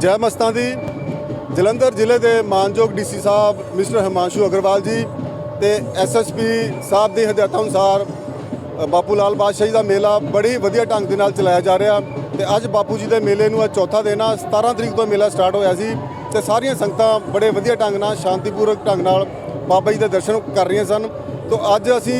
ਜੈ ਮਸਤਾਂ ਦੀ। ਜਲੰਧਰ ਜ਼ਿਲ੍ਹੇ ਦੇ ਮਾਨਯੋਗ ਡੀਸੀ ਸਾਹਿਬ ਮਿਸਟਰ ਹਿਮਾਂਸ਼ੂ ਅਗਰਵਾਲ ਜੀ ਤੇ ਐਸਐਸਪੀ ਸਾਹਿਬ ਦੀ ਹਦਾਇਤਾਂ ਅਨੁਸਾਰ ਬਾਪੂ ਲਾਲ ਬਾਦਸ਼ਾਹ ਦਾ ਮੇਲਾ ਬੜੀ ਵਧੀਆ ਢੰਗ ਦੇ ਨਾਲ ਚਲਾਇਆ ਜਾ ਰਿਹਾ ਤੇ ਅੱਜ ਬਾਪੂ ਜੀ ਦੇ ਮੇਲੇ ਨੂੰ ਅੱਜ ਚੌਥਾ ਦਿਨ ਆ। 17 ਤਰੀਕ ਤੋਂ ਮੇਲਾ ਸਟਾਰਟ ਹੋਇਆ ਸੀ ਤੇ ਸਾਰੀਆਂ ਸੰਗਤਾਂ ਬੜੇ ਵਧੀਆ ਢੰਗ ਨਾਲ ਸ਼ਾਂਤੀਪੂਰਵਕ ਢੰਗ ਨਾਲ ਬਾਬਾ ਜੀ ਦੇ ਦਰਸ਼ਨ ਕਰ ਰਹੀਆਂ ਸਨ। ਤੋਂ ਅੱਜ ਅਸੀਂ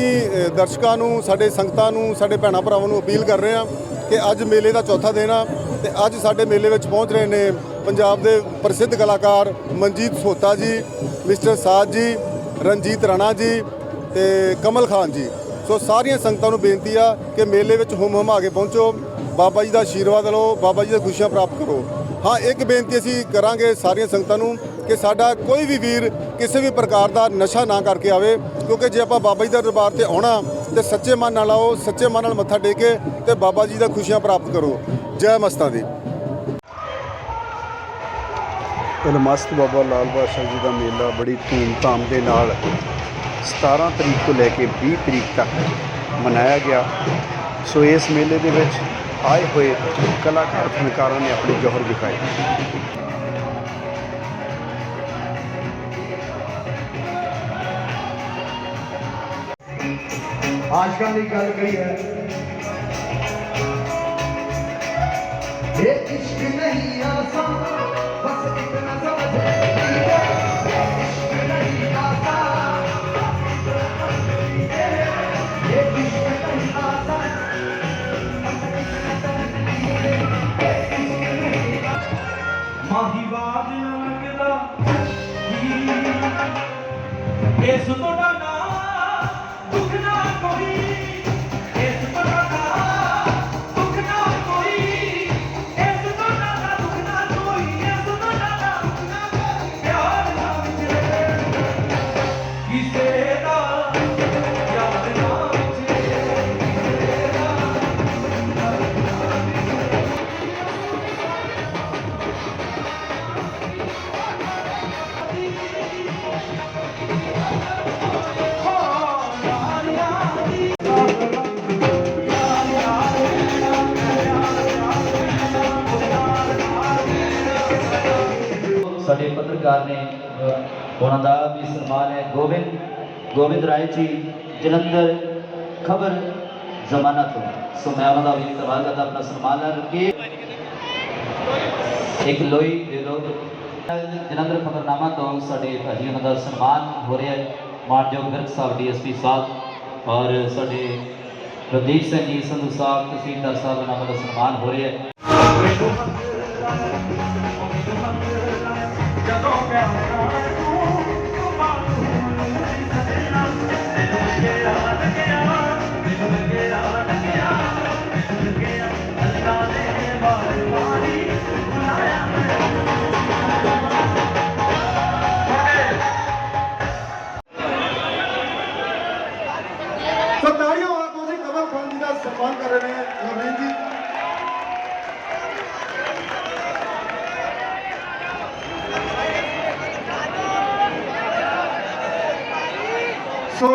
ਦਰਸ਼ਕਾਂ ਨੂੰ, ਸਾਡੇ ਸੰਗਤਾਂ ਨੂੰ, ਸਾਡੇ ਭੈਣਾਂ ਭਰਾਵਾਂ ਨੂੰ ਅਪੀਲ ਕਰ ਰਹੇ ਹਾਂ ਕਿ ਅੱਜ ਮੇਲੇ ਦਾ ਚੌਥਾ ਦਿਨ ਆ ਤੇ ਅੱਜ ਸਾਡੇ ਮੇਲੇ ਵਿੱਚ ਪਹੁੰਚ ਰਹੇ ਨੇ ਪੰਜਾਬ ਦੇ ਪ੍ਰਸਿੱਧ ਕਲਾਕਾਰ ਮਨਜੀਤ ਸੋਤਾ ਜੀ, ਮਿਸਟਰ ਸਾਜ ਜੀ, ਰਣਜੀਤ ਰਾਣਾ ਜੀ ਤੇ ਕਮਲ ਖਾਨ ਜੀ। ਸੋ ਸਾਰੀਆਂ ਸੰਗਤਾਂ ਨੂੰ ਬੇਨਤੀ ਆ ਕਿ ਮੇਲੇ ਵਿੱਚ ਹੁਮ ਹੁਮਾ ਕੇ ਪਹੁੰਚੋ, ਬਾਬਾ ਜੀ ਦਾ ਆਸ਼ੀਰਵਾਦ ਲਓ, ਬਾਬਾ ਜੀ ਦੀਆਂ ਖੁਸ਼ੀਆਂ ਪ੍ਰਾਪਤ ਕਰੋ। ਹਾਂ, ਇੱਕ ਬੇਨਤੀ ਅਸੀਂ ਕਰਾਂਗੇ ਸਾਰੀਆਂ ਸੰਗਤਾਂ ਨੂੰ ਕਿ ਸਾਡਾ ਕੋਈ ਵੀ ਵੀਰ ਕਿਸੇ ਵੀ ਪ੍ਰਕਾਰ ਦਾ ਨਸ਼ਾ ਨਾ ਕਰਕੇ ਆਵੇ, ਕਿਉਂਕਿ ਜੇ ਆਪਾਂ ਬਾਬਾ ਜੀ ਦੇ ਦਰਬਾਰ ਤੇ ਆਉਣਾ, ਤੇ ਸੱਚੇ ਮਨ ਨਾਲ ਆਓ, ਸੱਚੇ ਮਨ ਨਾਲ ਮੱਥਾ ਟੇਕੇ ਤੇ ਬਾਬਾ ਜੀ ਦਾ ਖੁਸ਼ੀਆਂ ਪ੍ਰਾਪਤ ਕਰੋ। ਜੈ ਮਸਤਾਂ ਦੀ। ਮਸਤ ਬਾਬਾ ਲਾਲ ਬਾਦਸ਼ਾਹ ਜੀ ਦਾ ਮੇਲਾ ਬੜੀ ਧੂਮ-ਧਾਮ ਦੇ ਨਾਲ 17 ਤਰੀਕ ਤੋਂ ਲੈ ਕੇ 20 ਤਰੀਕ ਤੱਕ ਮਨਾਇਆ ਗਿਆ। ਸੋ ਇਸ ਮੇਲੇ ਦੇ ਵਿੱਚ ਆਏ ਹੋਏ ਕਲਾਕਾਰ ਫਨਕਾਰਾਂ ਨੇ ਆਪਣੇ ਜੋਹਰ ਦਿਖਾਏ ਆਸ਼ਕਾਂ ਦੀ ਗੱਲ ਕਰੀ ਹੈ। ਇਹ ਇਸ਼ਕ ਨਹੀਂ ਆਸਾਨ। ਮਾਹੀਵਾਜ ਨਾ ਲੱਗਦਾ ਕੀ ਇਸ ਤੋਂ ਡਾਡਾ ਸਾਡੇ ਪੱਤਰਕਾਰ ਨੇ ਉਹਨਾਂ ਦਾ ਵੀ ਸਨਮਾਨ ਹੈ। ਗੋਬਿੰਦ ਗੋਬਿੰਦ ਰਾਏ ਜੀ, ਜਲੰਧਰ ਖਬਰ ਜ਼ਮਾਨਾ ਤੋਂ। ਸੋ ਮੈਂ ਉਹਨਾਂ ਦਾ ਵੀ ਧੰਨਵਾਦ ਕਰਦਾ, ਆਪਣਾ ਸਨਮਾਨ ਲੈ ਇੱਕ ਲੋਈ ਦੇ ਦਿਓ। ਜਲੰਧਰ ਖਬਰਨਾਮਾ ਤੋਂ ਸਾਡੇ ਭਾਜੀ ਉਹਨਾਂ ਦਾ ਸਨਮਾਨ ਹੋ ਰਿਹਾ ਹੈ। ਮਾਨਯੋਗ ਵਿਰਕ ਸਾਹਿਬ, ਡੀਐਸਪੀ ਸਾਹਿਬ ਔਰ ਸਾਡੇ ਰਣਦੀਪ ਸਿੰਘ ਜੀ, ਸੰਧੂ ਸਾਹਿਬ, ਤਹਿਸੀਲਦਾਰ ਸਾਹਿਬ ਉਹਨਾਂ ਦਾ ਸਨਮਾਨ ਹੋ ਰਿਹਾ ਹੈ। ਜੀ ਦਾ ਸਨਮਾਨ ਕਰ ਰਹੇ ਨੇ ਨਵੀਨ ਜੀ ਸੋ